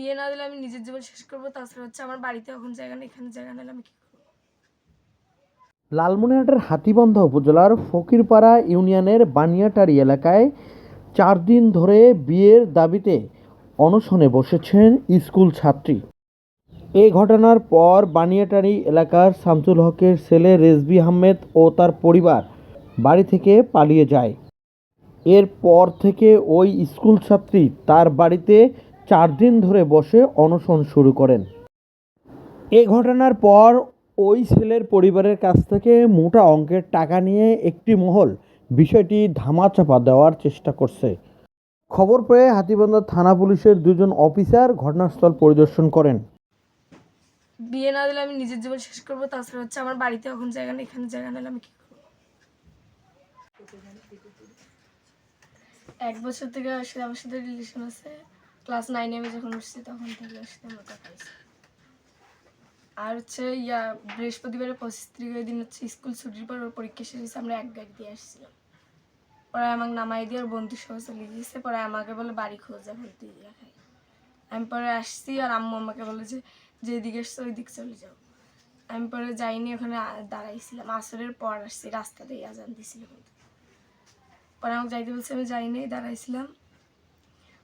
বিয়ে না দিলে আমি নিজের জীবন শেষ করব, তাছাড়া হচ্ছে আমার বাড়িতে এখন জায়গা নেই, এখানে জায়গা নিলে আমি কি করব? লালমনিরহাটের হাতিবান্ধা উপজেলার ফকিরপাড়া ইউনিয়নের বানিয়াটারি এলাকায় চার দিন ধরে বিয়ের দাবিতে অনশনে বসেছেন স্কুল ছাত্রী। এই ঘটনার পর বানিয়াটারি এলাকার শামসুল হকের ছেলে রেজবি আহমেদ ও তার পরিবার বাড়ি থেকে পালিয়ে যায়। এরপর থেকে ওই স্কুল ছাত্রী তার বাড়িতে চার দিন ধরে বসে অনশন শুরু করেন। এ ঘটনার পর ওই ছেলের পরিবারের কাছ থেকে মোটা অঙ্কের টাকা নিয়ে একটি মহল বিষয়টি ধামাচাপা দেওয়ার চেষ্টা করছে। খবর পেয়ে হাতিবান্ধা থানা পুলিশের দুজন অফিসার ঘটনাস্থল পরিদর্শন করেন। বিয়ে না দিলে আমি নিজের জীবন শেষ করব তাছাড়া হচ্ছে আমার বাড়িতে এখন জায়গা নেই এখানে জায়গা নিলে আমি কি করব? এক বছর থেকে সাথে আমার সাথে রিলেশন আছে। ক্লাস নাইনে আমি যখন উঠছি, তখন থেকে সাথে আমার কথা আর হচ্ছে ইয়া, বৃহস্পতিবারের পঁচিশ তারিখের দিন হচ্ছে স্কুল ছুটির পর ওর পরীক্ষা শেষ হয়েছে, আমরা এক গাড়ি দিয়ে আসছিলাম। পরে আমাকে নামাই দিয়ে ওর বন্ধু সহ চলে গিয়েছে, পরে আমাকে বলে, বাড়ি খোঁজা বলতে দেখাই আমি পরে আসছি, আর আম্মু আমাকে বলে যে যেদিকে এসছো, ওই দিক চলে যাও। আমি পরে যাইনি, ওখানে দাঁড়াইছিলাম। আসরের পর আসছি, রাস্তাতেই আজান কিন্তু পরে আমাকে যাইতে বলছে, আমি যাইনি, দাঁড়াইছিলাম।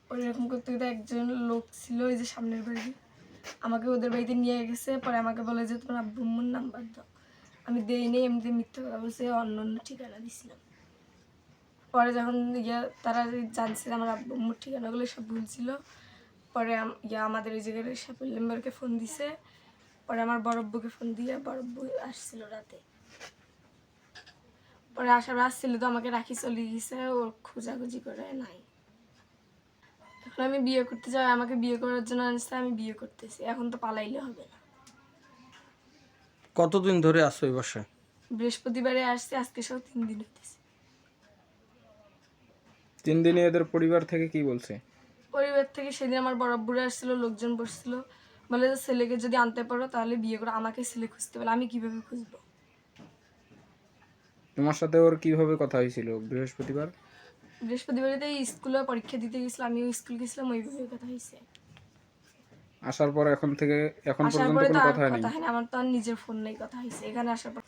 পরে এরকম করতে করতে একজন লোক ছিল ওই যে সামনের বাড়ি আমাকে ওদের বাড়িতে নিয়ে গেছে, পরে আমাকে বলে যে, তোমার আব্বুম্মুর নাম্বার দাও। আমি দেইনি এমনিতে মিথ্যা কথা বলছে, অন্য অন্য ঠিকানা দিছিলাম। পরে যখন ইয়া, তারা জানছে যে আমার আব্বুম্মুর ঠিকানাগুলো সব ভুল ছিল, পরে ইয়া আমাদের এই জায়গায় সাপুল মেম্বারকে ফোন দিছে। পরে আমার বড়ব্বুকে ফোন দিয়ে বড়ব্বু আসছিল রাতে। পরে আসার আসছিল তো আমাকে রাখি চলে গেছে, ও খোঁজাখুঁজি করে নাই। এখন আমি বিয়ে করতে চাই আমাকে বিয়ে করার জন্য আনছে আমি বিয়ে করতেছি। এখন তো পালাইলে হবে না। কতদিন ধরে আসো এই বাসায়? বৃহস্পতিবারে আসছে আজকে সব তিন দিন হইতেছে। তিন দিনে এদের পরিবার থেকে কি বলছে? পরিবার থেকে সেদিন আমার বড় বড়ব্বুরা আসছিল লোকজন বসছিল। বলে যে ছেলেকে যদি আনতে পারো তাহলে বিয়ে করে আমাকে ছেলে খুঁজতে বলে আমি কীভাবে খুঁজবো? তোমার সাথে ওর কীভাবে কথা হয়েছিল বৃহস্পতিবার? বৃহস্পতিবারেতে স্কুলে পরীক্ষা দিতে গেছিলাম আমিও স্কুল গেছিলাম ওইভাবে কথা হয়েছে। আসার পর এখন থেকে এখন পর্যন্ত কোনো কথা হয়নি কথা হয়নি আমার তো আর নিজের ফোন নেই কথা হয়েছে। এখানে আসার পর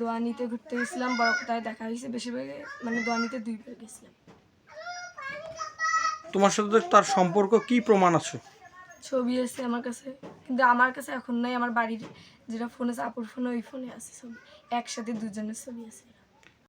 দোয়ানিতে ঘুরতে গেছিলাম বড় কোথায় দেখা হয়েছে বেশিরভাগ মানে দোয়ানিতে দুইবার গেছিলাম। তোমার সাথে তার সম্পর্ক কি প্রমাণ আছে? ছবি আছে আমার কাছে কিন্তু আমার কাছে এখন নাই আমার বাড়ির যেটা ফোন আছে আপুর ফোনে ওই ফোনে আছে ছবি। একসাথে দুজনের ছবি আছে।